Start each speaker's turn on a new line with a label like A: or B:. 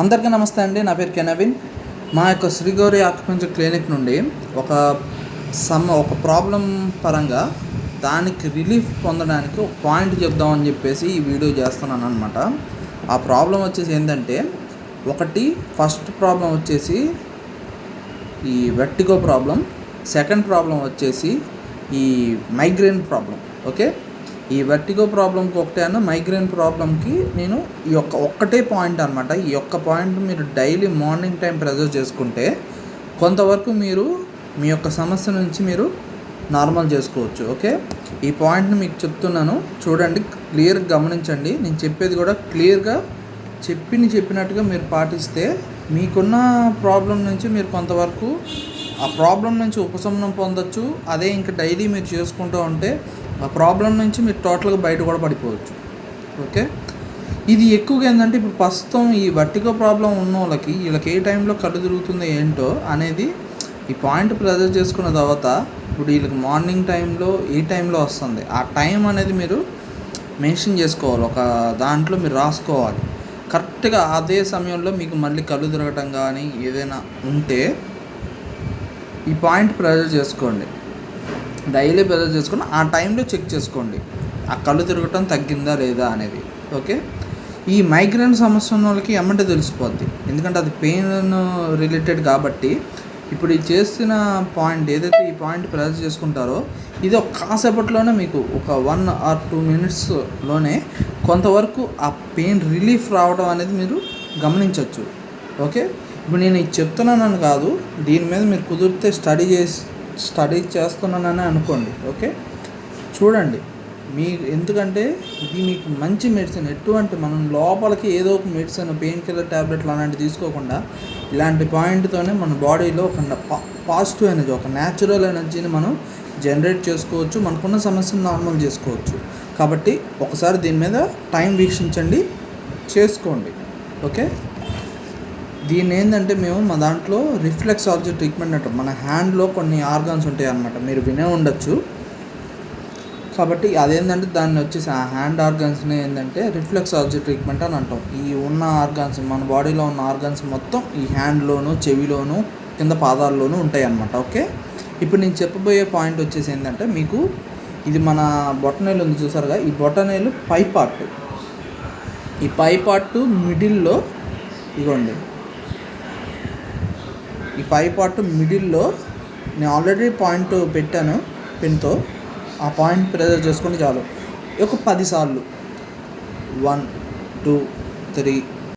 A: అందరికీ నమస్తే అండి. నా పేరు కెనవిన్. మా యొక్క శ్రీగౌరి ఆక్యుపెన్సర్ క్లినిక్ నుండి ఒక సమ్ ఒక ప్రాబ్లం పరంగా దానికి రిలీఫ్ పొందడానికి ఒక పాయింట్ చెప్దామని చెప్పేసి ఈ వీడియో చేస్తున్నాను అనమాట ఆ ప్రాబ్లం వచ్చేసి ఏంటంటే ఒకటి ఫస్ట్ ప్రాబ్లం వచ్చేసి ఈ వెట్టిగో ప్రాబ్లం. సెకండ్ ప్రాబ్లం వచ్చేసి ఈ మైగ్రేన్ ప్రాబ్లం. ఓకే? ఈ వెర్టిగో ప్రాబ్లంకి ఒకటే మైగ్రేన్ ప్రాబ్లంకి నేను ఈ యొక్క ఒక్కటే పాయింట్ అనమాట ఈ యొక్క పాయింట్ మీరు డైలీ మార్నింగ్ టైం ప్రెజర్ చేసుకుంటే కొంతవరకు మీరు మీ యొక్క సమస్య నుంచి మీరు నార్మల్ చేసుకోవచ్చు ఓకే ఈ పాయింట్ని మీకు చెప్తున్నాను. చూడండి క్లియర్గా గమనించండి. నేను చెప్పేది కూడా క్లియర్గా చెప్పిని చెప్పినట్టుగా మీరు పాటిస్తే మీకున్న ప్రాబ్లం నుంచి మీరు కొంతవరకు ఆ ప్రాబ్లం నుంచి ఉపశమనం పొందొచ్చు. అదే ఇంకా డైలీ మీరు చేసుకుంటూ ఉంటే ఆ ప్రాబ్లం నుంచి మీరు టోటల్గా బయట కూడా పడిపోవచ్చు. ఓకే? ఇది ఎక్కువగా ఏంటంటే ఇప్పుడు ప్రస్తుతం ఈ వర్టిగో ప్రాబ్లం ఉన్న వాళ్ళకి వీళ్ళకి ఏ టైంలో కళ్ళు తిరుగుతుందో ఏంటో అనేది ఈ పాయింట్ ప్రెజర్ చేసుకున్న తర్వాత ఇప్పుడు వీళ్ళకి మార్నింగ్ టైంలో ఏ టైంలో వస్తుంది? ఆ టైం అనేది మీరు మెన్షన్ చేసుకోవాలి. ఒక దాంట్లో మీరు రాసుకోవాలి. కరెక్ట్గా అదే సమయంలో మీకు మళ్ళీ కళ్ళు తిరగటం కానీ ఏదైనా ఉంటే ఈ పాయింట్ ప్రెజర్ చేసుకోండి. డైలీ బెదర్ చేసుకుని ఆ టైంలో చెక్ చేసుకోండి. ఆ కళ్ళు తిరగటం తగ్గిందా లేదా అనేది. ఓకే? ఈ మైగ్రేన్ సమస్య ఉన్న వాళ్ళకి ఎమ్మంటే తెలిసిపోద్ది. ఎందుకంటే అది పెయిన్ రిలేటెడ్ కాబట్టి ఇప్పుడు ఈ చేసిన పాయింట్ ఏదైతే ఈ పాయింట్ ప్రెజర్ చేసుకుంటారో ఇది ఒక కాసేపట్లోనే మీకు ఒక వన్ ఆర్ టూ మినిట్స్లోనే కొంతవరకు ఆ పెయిన్ రిలీఫ్ రావడం అనేది మీరు గమనించవచ్చు ఓకే? ఇప్పుడు నేను ఇది చెప్తున్నానని కాదు దీని మీద మీరు కుదిరితే స్టడీ చేసి స్టడీ చేస్తున్నానని అనుకోండి ఓకే చూడండి మీ ఎందుకంటే ఇది మీకు మంచి మెడిసిన్ ఎటువంటి మనం లోపలికి ఏదో ఒక మెడిసిన్ పెయిన్ కిల్లర్ ట్యాబ్లెట్లు అలాంటివి తీసుకోకుండా ఇలాంటి పాయింట్తోనే మన బాడీలో ఒక పాజిటివ్ ఎనర్జీ ఒక న్యాచురల్ ఎనర్జీని మనం జనరేట్ చేసుకోవచ్చు మనకున్న సమస్యను నార్మల్ చేసుకోవచ్చు. కాబట్టి ఒకసారి దీని మీద టైం వీక్షించండి చేసుకోండి ఓకే దీన్ని ఏంటంటే మేము మా దాంట్లో రిఫ్లెక్సాలజీ ట్రీట్మెంట్ అంటాం. మన హ్యాండ్లో కొన్ని ఆర్గాన్స్ ఉంటాయి అన్నమాట మీరు వినే ఉండొచ్చు. కాబట్టి అదేంటంటే దాన్ని వచ్చేసి ఆ హ్యాండ్ ఆర్గాన్స్ని ఏంటంటే రిఫ్లెక్స్ ట్రీట్మెంట్ అని అంటాం. ఈ ఉన్న ఆర్గాన్స్ మన బాడీలో ఉన్న ఆర్గాన్స్ మొత్తం ఈ హ్యాండ్లోను చెవిలోను కింద పాదాల్లోనూ ఉంటాయి అన్నమాట ఓకే? ఇప్పుడు నేను చెప్పబోయే పాయింట్ వచ్చేసి ఏంటంటే మీకు ఇది మన బొటనేలు ఉంది చూసారుగా? ఈ బొటనేలు పై పార్ట్. ఈ పై పార్ట్ మిడిల్లో ఇగోండి. ఈ పై పార్ట్ మిడిల్లో నేను ఆల్రెడీ పాయింట్ పెట్టాను పెన్తో ఆ పాయింట్ ప్రెజర్ చేసుకుంటే చాలు. ఒక పదిసార్లు వన్ టూ త్రీ